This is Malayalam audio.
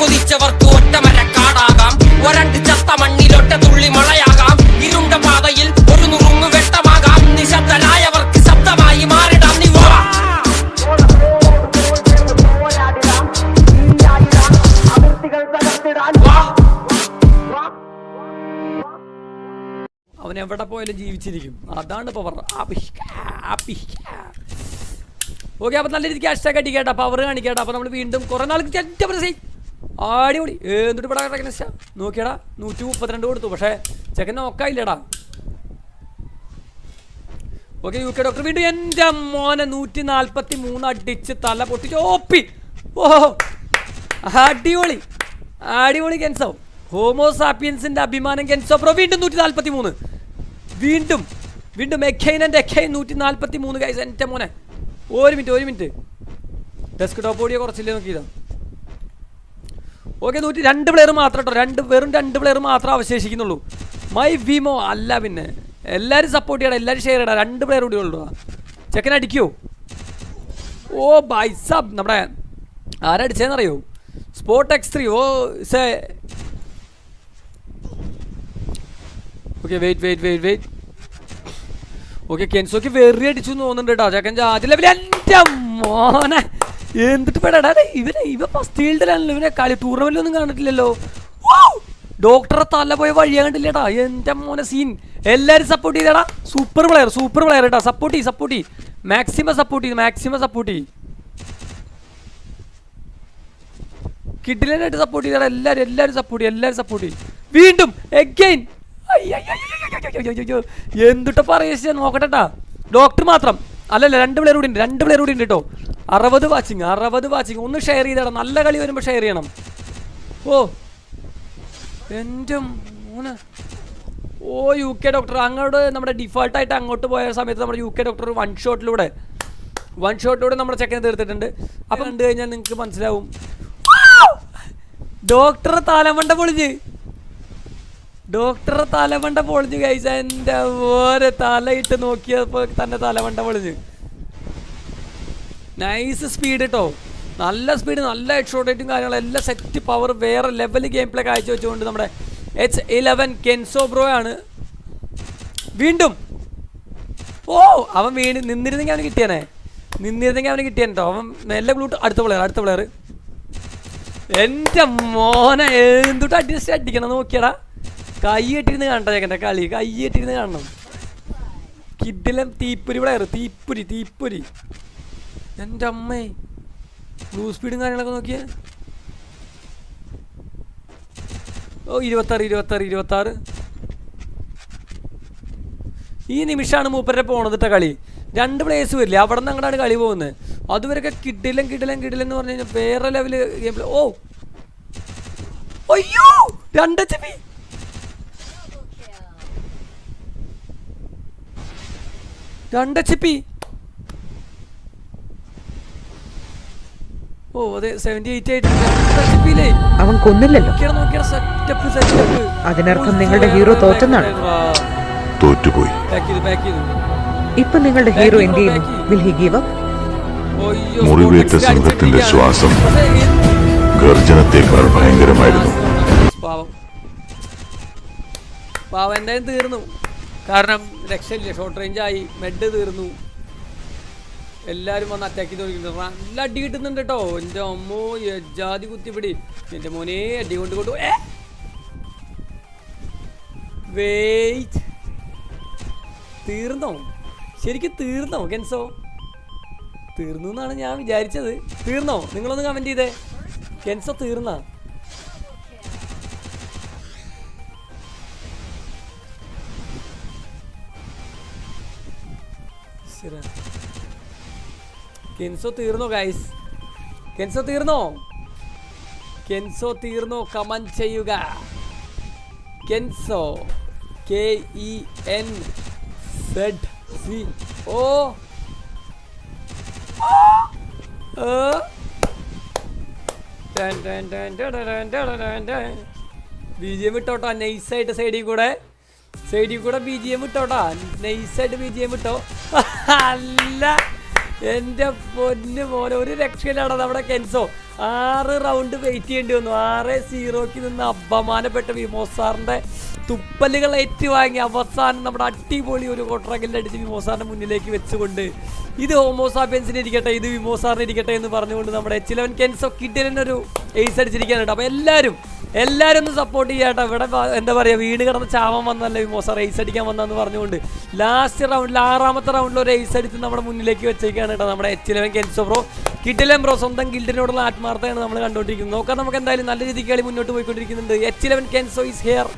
കൊതിച്ചവർക്ക് ഒറ്റമര കാടാകാം. ഒരണ്ട് ചത്ത മണ്ണിലൊറ്റ തുള്ളി മഴയാകാം ഇരുണ്ട പാതയിൽ ഒരു നുറുങ്ങു വെട്ടമാകാം. നിശബ്ദനായവർക്ക് ശബ്ദമായി മാറിടാം. നീ അവൻ എവിടെ പോയാലും ജീവിച്ചിരിക്കും. അതാണ് പവർ ഓക്കെ അപ്പൊ നല്ല രീതിക്ക് ഹാഷ്ടാഗ് അടിക്കട്ടെ. പവർ കാണിക്കേട്ടാ. അപ്പൊ നമ്മൾ വീണ്ടും കുറെ നാൾക്ക് ചെറ്റ ആടിപൊളി എന്നിട്ട് ഇവിടെ കിടക്കുന്ന നോക്കിയടാ നൂറ്റി മുപ്പത്തിരണ്ട് കൊടുത്തു. പക്ഷേ ചെക്കൻ നോക്കായില്ലടാ ഓക്കെ യു കെ ഡോക്ടർ വീണ്ടും എന്റെ മോനെ നൂറ്റി നാൽപ്പത്തി മൂന്ന് അടിച്ച് തല പൊട്ടിച്ച് ഓപ്പി. ഓ അടിപൊളി. അടിപൊളി കെൻസോ. ഹോമോസാപ്പിയൻസിന്റെ അഭിമാനം കെൻസോ പ്രോ വീണ്ടും നൂറ്റി നാൽപ്പത്തി മൂന്ന് വീണ്ടും വീണ്ടും എഖൈൻ ആൻഡ് എഖൈൻ നൂറ്റി നാൽപ്പത്തി മൂന്ന് കൈസ് എന്റെ മോനെ. ഒരു മിനിറ്റ് ഒരു മിനിറ്റ്. ഡെസ്ക് ടോപ്പ് ഓടിയ കുറച്ചില്ലേ? നോക്കിയതാ. ഓക്കെ നൂറ്റി രണ്ട് പ്ലെയർ മാത്രം കേട്ടോ രണ്ട് വെറും രണ്ട് പ്ലെയർ മാത്രം അവശേഷിക്കുന്നുള്ളൂ. മൈ വിമോ അല്ല പിന്നെ. എല്ലാവരും സപ്പോർട്ട് ചെയ്യണം എല്ലാവരും ഷെയർ ചെയ്യണം രണ്ട് പ്ലെയർ കൂടി ഉള്ളൂ ചെക്കൻ അടിക്കോ. ഓ ബൈസബ്. നമ്മുടെ ആരടിച്ചതെന്നറിയോ സ്പോട്ട് എക്സ് ത്രീ ഓ say. Okay wait wait wait wait okay കെൻസോക്ക് very അടിച്ചു തോന്നുന്നുണ്ട് കേട്ടോ ചെക്കൻ ആദ്യ ലെവൽ എന്റെ മോനെ. എന്തിട്ട് പെടാ? ഇവനെ ഇവ ഫസ്റ്റ് ഇവനെ കളി ടൂർണമെന്റിലൊന്നും കണ്ടിട്ടില്ലല്ലോ. ഡോക്ടറെ തല പോയ വഴിയാ കണ്ടില്ലേടാ എന്റെ മോനെ സീൻ എല്ലാരും സപ്പോർട്ട് ചെയ്തടാ സൂപ്പർ പ്ലെയർ സൂപ്പർ പ്ലെയർ കേട്ടാ സപ്പോർട്ട് ചെയ്യ് സപ്പോർട്ട് ചെയ്യ്. മാക്സിമം സപ്പോർട്ട് ചെയ്ത് മാക്സിമം സപ്പോർട്ട് ചെയ്യ്. കിഡിലായിട്ട് സപ്പോർട്ട് ചെയ്തടാ എല്ലാരും എല്ലാരും സപ്പോർട്ട് ചെയ്യും എല്ലാവരും സപ്പോർട്ട് ചെയ്യും. വീണ്ടും എഗൈൻ എന്തിട്ട് പറയാ നോക്കട്ടെട്ടാ ഡോക്ടർ മാത്രം അല്ലല്ല രണ്ട് പ്ലെയർ കൂടി ഉണ്ട് രണ്ട് പ്ലെയർ കൂടി ഉണ്ട് കേട്ടോ അറുപത് വാച്ചിങ് അറുപത് വാച്ചിങ്. ഒന്ന് ഷെയർ ചെയ്തടാ നല്ല കളി വരുമ്പോൾ ഷെയർ ചെയ്യണം. ഓ എന്റെ മൂന്ന് ഓ യു കെ ഡോക്ടർ അങ്ങോട്ട് നമ്മുടെ ഡിഫോൾട്ടായിട്ട് അങ്ങോട്ട് പോയ സമയത്ത് നമ്മുടെ യു കെ ഡോക്ടർ വൺ ഷോട്ടിലൂടെ വൺ ഷോട്ടിലൂടെ നമ്മുടെ ചെക്കനെ തീർത്തിട്ടുണ്ട്. അപ്പം കണ്ടു കഴിഞ്ഞാൽ നിങ്ങൾക്ക് മനസ്സിലാവും. ഡോക്ടർ തലമണ്ട പൊളിഞ്ഞ്. ഡോക്ടറെ തലമണ്ട പൊളിഞ്ഞ് കഴിച്ച എന്റെ ഓരെ തലയിട്ട് നോക്കിയപ്പോൾ തന്നെ തലമണ്ട പൊളിഞ്ഞ്. നൈസ് സ്പീഡ് കേട്ടോ നല്ല സ്പീഡ് നല്ല ഹെഡ് ഷോട്ട് റേറ്റും കാര്യങ്ങളും എല്ലാം സെറ്റ് പവർ വേറെ ലെവൽ ഗെയിം പ്ലേ കാഴ്ച വെച്ചുകൊണ്ട് നമ്മുടെ എച്ച് ഇലവൻ കെൻസോ ബ്രോ ആണ്. വീണ്ടും. ഓ അവൻ വീണ് നിന്നിരുന്നെങ്കിൽ അവന് കിട്ടിയാനേ. നിന്നിരുന്നെങ്കിൽ അവന് കിട്ടിയാൻ കേട്ടോ അവൻ നല്ല ബ്ലൂട്ട് അടുത്ത പ്ലെയർ അടുത്ത പ്ലെയർ എന്റെ മോനെ എന്തുട്ട് അഡ്ജസ്റ്റ് അടിക്കണം നോക്കിയടാ. കൈ കെട്ടിരുന്ന് കാണണ്ട ചേക്കന്റെ കളി കൈ കെട്ടിരുന്ന് കാണണം. കിഡിലും തീപ്പുരി പ്ലെയർ തീപ്പുരി തീപ്പൊരി. എന്റെ അമ്മേ ബ്ലൂ സ്പീഡും കാര്യങ്ങളൊക്കെ നോക്കിയേ. ഓ ഇരുപത്താറ് ഇരുപത്താറ് ഇരുപത്താറ്. ഈ നിമിഷമാണ് മൂപ്പരെ പോണതിട്ട കളി. രണ്ട് പ്ലേസ് വരില്ലേ അവിടെ നിന്ന് അങ്ങോട്ടാണ് കളി പോകുന്നത്. അതുവരെയൊക്കെ കിടിലം കിടിലം കിടിലം എന്ന് പറഞ്ഞു കഴിഞ്ഞാൽ വേറെ ലെവൽ ഗെയിം ഓ! അയ്യോ! രണ്ട് എച്ച് രണ്ട് എച്ച് പി ഓ അതെ എയ്റ്റ് ആയിട്ട് അവൻ കൊന്നില്ലല്ലോ. സെറ്റപ്പ് സെറ്റപ്പ് അതിനർത്ഥം നിങ്ങളുടെ ഹീറോ തോറ്റെന്നാണ്. തോറ്റുപോയി. ഇപ്പൊ നിങ്ങളുടെ ഹീറോ എന്ത് ചെയ്യുന്നു? വിൽ ഹി ഗീവ് അപ്പ് മുറിവേറ്റ സിംഹത്തിന്റെ ശ്വാസം ഗർജനത്തെക്കാൾ ഭയങ്കരമായിരുന്നു. പാവം. പാവം എന്തായാലും തീർന്നു. കാരണം രക്ഷയില്ല ഷോർട്ട് റേഞ്ച് ആയി. മെഡ് തീർന്നു. എല്ലാവരും വന്ന് അറ്റാക്ക് ചെയ്ത് നോക്കിയിട്ടുണ്ട് നല്ല അടി കിട്ടുന്നുണ്ട് കേട്ടോ എന്റെ അമ്മോ ജാതി കുത്തിപ്പിടി. എന്റെ മോനെ അടി കൊണ്ട് കൊണ്ടു. തീർന്നോ? ശരിക്കും തീർന്നോ കെൻസോ? തീർന്നു എന്നാണ് ഞാൻ വിചാരിച്ചത്. തീർന്നോ? നിങ്ങളൊന്ന് കമന്റ് ചെയ്തേ. കെൻസോ തീർന്നാ? ശരി കെൻസോ തീർന്നോ ഗൈസ് കെൻസോ തീർന്നോ? കെൻസോ തീർന്നോ കമൻ ചെയ്യുക. Kenzo K E N Z C O B G M ഇട്ടോട്ടോ നൈസായിട്ട് സൈഡിൽ കൂടെ. സൈഡിൽ കൂടെ ബി ജി എം ഇട്ടോട്ടാ നൈസായിട്ട് ബി ജി എം ഇട്ടോ. അല്ല. എന്റെ പൊന്ന് മോനെ ഒരു രക്ഷയിലാണ് നമ്മുടെ കെൻസോ. ആറ് റൗണ്ട് വെയിറ്റ് ചെയ്യേണ്ടി വന്നു. ആറ് സീറോക്ക് നിന്ന് അപമാനപ്പെട്ട വിമോസാറിന്റെ തുപ്പലുകൾ ഏറ്റുവാങ്ങി അവസാനം നമ്മുടെ അടിപൊളി ഒരു കോട്ടറകലിൽ അടിച്ച് വിമോസാറിന്റെ മുന്നിലേക്ക് വെച്ചുകൊണ്ട് ഇത് ഹോമോസാപ്പിയൻസിന് ഇരിക്കട്ടെ ഇത് വിമോസാറിന് ഇരിക്കട്ടെ എന്ന് പറഞ്ഞുകൊണ്ട് നമ്മുടെ എച്ച് ഇലവൻ കെൻസോ കിഡിനൊരു എയ്സ് അടിച്ചിരിക്കാനുണ്ട് അപ്പോൾ എല്ലാവരും എല്ലാവരും ഒന്ന് സപ്പോർട്ട് ചെയ്യാട്ടോ ഇവിടെ എന്താ പറയുക വീട് കിടന്ന് ചാമം വന്നല്ലേ വിമോസാർ എയ്സ് അടിക്കാൻ വന്നെന്ന് പറഞ്ഞുകൊണ്ട്. ലാസ്റ്റ് റൗണ്ടിൽ ആറാമത്തെ റൗണ്ടിൽ ഒരു ഐസ് അടിച്ച് നമ്മുടെ മുന്നിലേക്ക് വെച്ചേക്കാണ് കേട്ടോ നമ്മുടെ എച്ച് ഇലവൻ കെൻസോ ബ്രോ കിഡിലം ബ്രോ സ്വന്തം ഗിൽഡിനോടുള്ള ആത്മാർത്ഥയാണ് നമ്മൾ കണ്ടുകൊണ്ടിരിക്കുന്നത്. നോക്കാം നമുക്ക് എന്തായാലും നല്ല രീതിക്ക് കളി മുന്നോട്ട് പോയിക്കൊണ്ടിരിക്കുന്നുണ്ട്. H eleven Kenzo is here